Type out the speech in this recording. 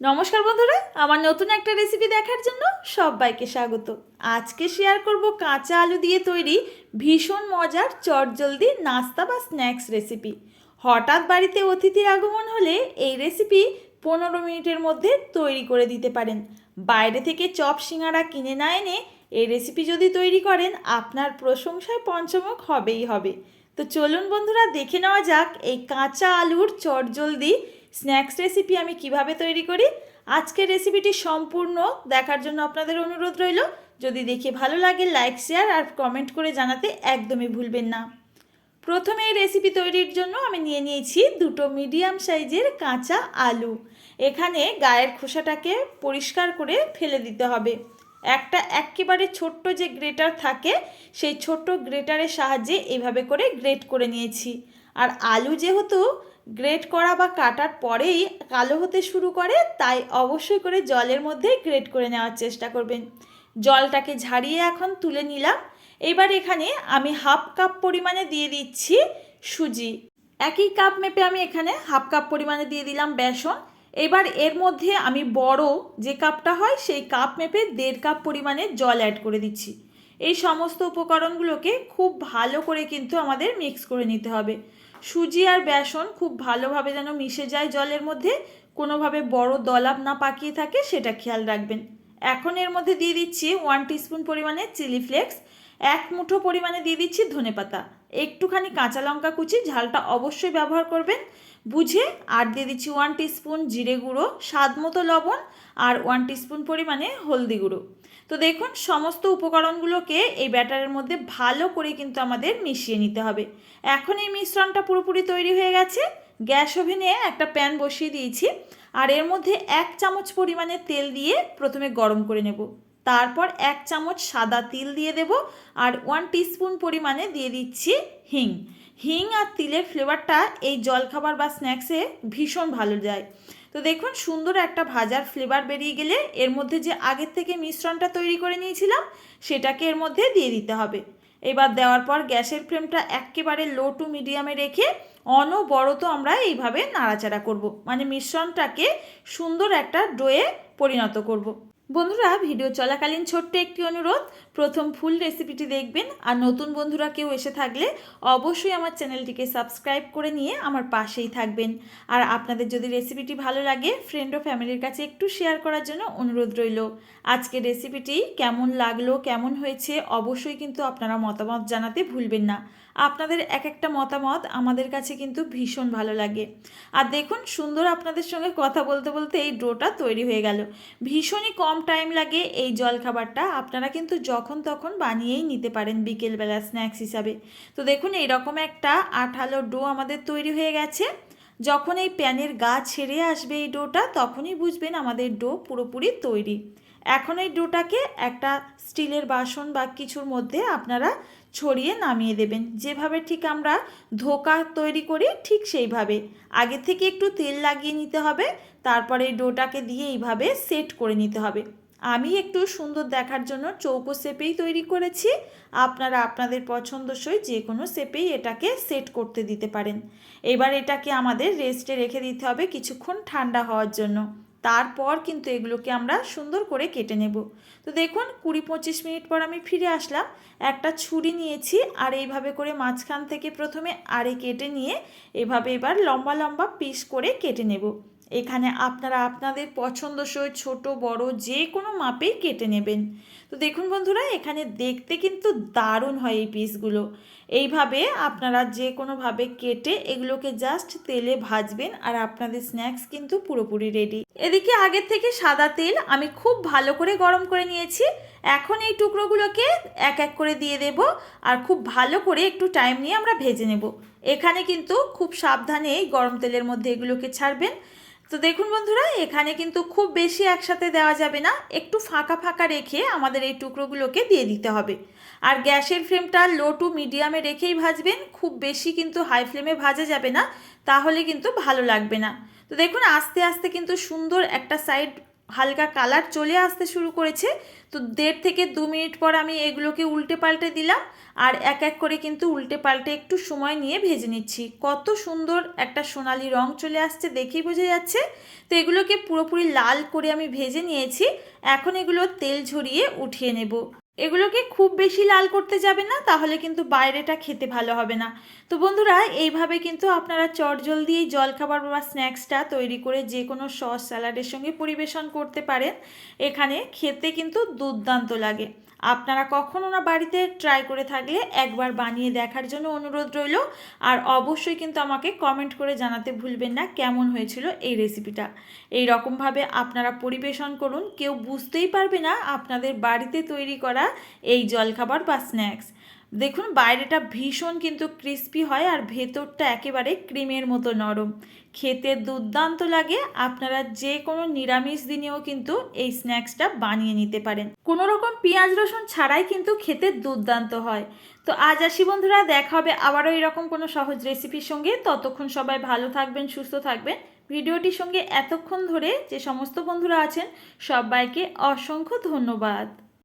নমস্কার বন্ধুরা, আমার নতুন একটা রেসিপি দেখার জন্য সবাইকে স্বাগত। আজকে শেয়ার করব কাঁচা আলু দিয়ে তৈরি ভীষণ মজার চটজলদি নাস্তা বা স্ন্যাক্স রেসিপি হঠাৎ বাড়িতে অতিথির আগমন হলে এই রেসিপি পনেরো মিনিটের মধ্যে তৈরি করে দিতে পারেন। বাইরে থেকে চপ সিঙ্গারা কিনে না এনে এই রেসিপি যদি তৈরি করেন, আপনার প্রশংসায় পঞ্চমুখ হবেই হবে। তো চলুন বন্ধুরা, দেখে নেওয়া যাক এই কাঁচা আলুর চটজলদি স্ন্যাক্স রেসিপি আমি কীভাবে তৈরি করি? আজকের রেসিপিটি সম্পূর্ণ দেখার জন্য আপনাদের অনুরোধ রইল। যদি দেখে ভালো লাগে, লাইক, শেয়ার আর কমেন্ট করে জানাতে একদমই ভুলবেন না। প্রথমে এই রেসিপি তৈরির জন্য আমি নিয়ে নিয়েছি দুটো মিডিয়াম সাইজের কাঁচা আলু। এখানে গায়ের খোসাটাকে পরিষ্কার করে ফেলে দিতে হবে। একটা একেবারে ছোট্ট যে গ্রেটার থাকে, সেই ছোট্ট গ্রেটারের সাহায্যে এইভাবে করে গ্রেট করে নিয়েছি। আর আলু যেহেতু গ্রেট করা বা কাটার পরেই কালো হতে শুরু করে, তাই অবশ্যই করে জলের মধ্যে গ্রেট করে নেওয়ার চেষ্টা করবেন। জলটাকে ঝাড়িয়ে এখন তুলে নিলাম। এবার এখানে আমি হাফ কাপ পরিমাণে দিয়ে দিচ্ছি সুজি। একই কাপ মেপে আমি এখানে হাফ কাপ পরিমাণে দিয়ে দিলাম বেসন। এবার এর মধ্যে আমি বড় যে কাপটা হয়, সেই কাপ মেপে দেড় কাপ পরিমাণে জল অ্যাড করে দিচ্ছি। এই সমস্ত উপকরণগুলোকে খুব ভালো করে কিন্তু আমাদের মিক্স করে নিতে হবে। সুজি আর বেসন খুব ভালোভাবে যেন মিশে যায় জলের মধ্যে, কোনোভাবে বড় দলাপ না পাকিয়ে থাকে সেটা খেয়াল রাখবেন। এখন এর মধ্যে দিয়ে দিচ্ছি ওয়ান টিস্পুন পরিমাণে চিলি ফ্লেক্স এক মুঠো পরিমাণে দিয়ে দিচ্ছি ধনেপাতা একটুখানি কাঁচা লঙ্কা কুচি, ঝালটা অবশ্যই ব্যবহার করবেন। বুঝে আর দিয়ে দিচ্ছি ওয়ান টিস্পুন জিরে গুঁড়ো, স্বাদ মতো লবণ আর ওয়ান টিস্পুন পরিমাণে হলদি গুঁড়ো। তো দেখুন, সমস্ত উপকরণগুলোকে এই ব্যাটারের মধ্যে ভালো করে কিন্তু আমাদের মিশিয়ে নিতে হবে। এখন এই মিশ্রণটা পুরোপুরি তৈরি হয়ে গেছে। গ্যাস ওভেনে একটা প্যান বসিয়ে দিয়েছি আর এর মধ্যে এক চামচ পরিমাণে তেল দিয়ে প্রথমে গরম করে নেব। তারপর এক চামচ সাদা তিল দিয়ে দেব আর ওয়ান টিস্পুন পরিমাণে দিয়ে দিচ্ছি হিং। হিং আর তিলের ফ্লেভারটা এই জলখাবার বা স্ন্যাক্সে ভীষণ ভালো যায়। তো দেখুন, সুন্দর একটা ভাজার ফ্লেভার বেরিয়ে গেলে এর মধ্যে যে আগের থেকে মিশ্রণটা তৈরি করে নিয়েছিলাম, সেটাকে এর মধ্যে দিয়ে দিতে হবে এবার দেওয়ার পর গ্যাসের ফ্লেমটা একেবারে লো টু মিডিয়ামে রেখে অনবরত আমরা এইভাবে নাড়াচাড়া করব। মানে মিশ্রণটাকে সুন্দর একটা ডোয়ে পরিণত করব। বন্ধুরা ভিডিও চলাকালীন ছোট্ট একটি অনুরোধ প্রথম ফুল রেসিপিটি দেখবেন। আর নতুন বন্ধুরা কেউ এসে থাকলে অবশ্যই আমার চ্যানেলটিকে সাবস্ক্রাইব করে নিয়ে আমার পাশেই থাকবেন। আর আপনাদের যদি রেসিপিটি ভালো লাগে ফ্রেন্ড ও ফ্যামিলির কাছে একটু শেয়ার করার জন্য অনুরোধ রইল। আজকে রেসিপিটি কেমন লাগল, কেমন হয়েছে, অবশ্যই কিন্তু আপনারা মতামত জানাতে ভুলবেন না। আপনাদের এক একটা মতামত আমাদের কাছে কিন্তু ভীষণ ভালো লাগে। আর দেখুন, সুন্দর আপনাদের সঙ্গে কথা বলতে বলতে এই ডোটা তৈরি হয়ে গেল। ভীষণই কম টাইম লাগে এই জলখাবারটা। আপনারা কিন্তু যখন তখন বানিয়েই নিতে পারেন বিকেলবেলা স্ন্যাক্স হিসাবে। তো দেখুন, এইরকম একটা আঠালো ডো আমাদের তৈরি হয়ে গেছে। যখন এই প্যানের গা ছেড়ে আসবে এই ডোটা, তখনই বুঝবেন আমাদের ডো পুরোপুরি তৈরি। এখন এই ডোটাকে একটা স্টিলের বাসন বা কিছুর মধ্যে আপনারা ছড়িয়ে নামিয়ে দেবেন। যেভাবে ঠিক আমরা ধোকা তৈরি করি ঠিক সেইভাবে। আগে থেকে একটু তেল লাগিয়ে নিতে হবে, তারপরে ডোটাকে দিয়ে এইভাবে সেট করে নিতে হবে। আমি একটু সুন্দর দেখার জন্য চৌকো শেপেই তৈরি করেছি। আপনারা আপনাদের পছন্দসই যে কোনো শেপেই এটাকে সেট করতে দিতে পারেন। এবার এটাকে আমাদের রেস্টে রেখে দিতে হবে কিছুক্ষণ ঠান্ডা হওয়ার জন্য। তারপর কিন্তু এগুলোকে আমরা সুন্দর করে কেটে নেব। তো দেখুন, কুড়ি পঁচিশ মিনিট পর আমি ফিরে আসলাম। একটা ছুরি নিয়েছি আর এইভাবে করে মাঝখান থেকে প্রথমে আড়ে কেটে নিয়ে এভাবে এবার লম্বা লম্বা পিস করে কেটে নেব। এখানে আপনারা আপনাদের পছন্দসই ছোট, বড় যে কোনো মাপেই কেটে নেবেন। তো দেখুন বন্ধুরা, এখানে দেখতে কিন্তু দারুণ হয় এই পিসগুলো। এইভাবে আপনারা যে কোনোভাবে কেটে এগুলোকে জাস্ট তেলে ভাজবেন আর আপনাদের স্ন্যাক্স কিন্তু পুরোপুরি রেডি এদিকে আগের থেকে সাদা তেল আমি খুব ভালো করে গরম করে নিয়েছি। এখন এই টুকরোগুলোকে এক এক করে দিয়ে দেব আর খুব ভালো করে একটু টাইম নিয়ে আমরা ভেজে নেব। এখানে কিন্তু খুব সাবধানে এই গরম তেলের মধ্যে এগুলোকে ছাড়বেন। তো দেখুন বন্ধুরা, এখানে কিন্তু খুব বেশি একসাথে দেওয়া যাবে না। একটু ফাঁকা ফাঁকা রেখে আমাদের এই টুকরোগুলোকে দিয়ে দিতে হবে। আর গ্যাসের ফ্লেমটা লো টু মিডিয়ামে রেখেই ভাজবেন। খুব বেশি কিন্তু হাই ফ্লেমে ভাজা যাবে না, তাহলে কিন্তু ভালো লাগবে না। তো দেখুন, আস্তে আস্তে কিন্তু সুন্দর একটা সাইড হালকা কালার চলে আসতে শুরু করেছে। তো দেড় থেকে দু মিনিট পর আমি এগুলোকে উল্টে পাল্টে দিলাম। আর এক এক করে কিন্তু উল্টে পাল্টে একটু সময় নিয়ে ভেজে নিচ্ছি। কত সুন্দর একটা সোনালি রং চলে আসছে দেখেই বোঝা যাচ্ছে। তো এগুলোকে পুরোপুরি লাল করে আমি ভেজে নিয়েছি। এখন এগুলো তেল ঝরিয়ে উঠিয়ে নেব। এগুলোকে খুব বেশি লাল করতে যাবে না, তাহলে কিন্তু বাইরেটা খেতে ভালো হবে না। তো বন্ধুরা, এইভাবে কিন্তু আপনারা চটজলদি এই জলখাবার বা স্ন্যাক্সটা তৈরি করে যে কোনো সস স্যালাডের সঙ্গে পরিবেশন করতে পারেন। এখানে খেতে কিন্তু দুর্দান্ত লাগে। আপনারা কখনো না বাড়িতে ট্রাই করে থাকলে একবার বানিয়ে দেখার জন্য অনুরোধ রইল। আর অবশ্যই কিন্তু আমাকে কমেন্ট করে জানাতে ভুলবেন না কেমন হয়েছিল এই রেসিপিটা এই রকমভাবে আপনারা পরিবেশন করুন। কেউ বুঝতেই পারবে না আপনাদের বাড়িতে তৈরি করা এই জলখাবার বা স্ন্যাক্স দেখুন, বাইরেটা ভীষণ কিন্তু ক্রিস্পি হয় আর ভেতরটা একেবারে ক্রিমের মতো নরম। খেতে দুর্দান্ত লাগে, আপনারা যে কোনো নিরামিষ দিনেও কিন্তু এই স্ন্যাক্সটা বানিয়ে নিতে পারেন। কোনো রকম পেঁয়াজ রসুন ছাড়াই কিন্তু খেতে দুর্দান্ত হয়। তো আজ আসি বন্ধুরা, দেখা হবে আবারও এরকম কোনো সহজ রেসিপির সঙ্গে। ততক্ষণ সবাই ভালো থাকবেন, সুস্থ থাকবেন। ভিডিওটির সঙ্গে এতক্ষণ ধরে যে সমস্ত বন্ধুরা আছেন, সবাইকে অসংখ্য ধন্যবাদ।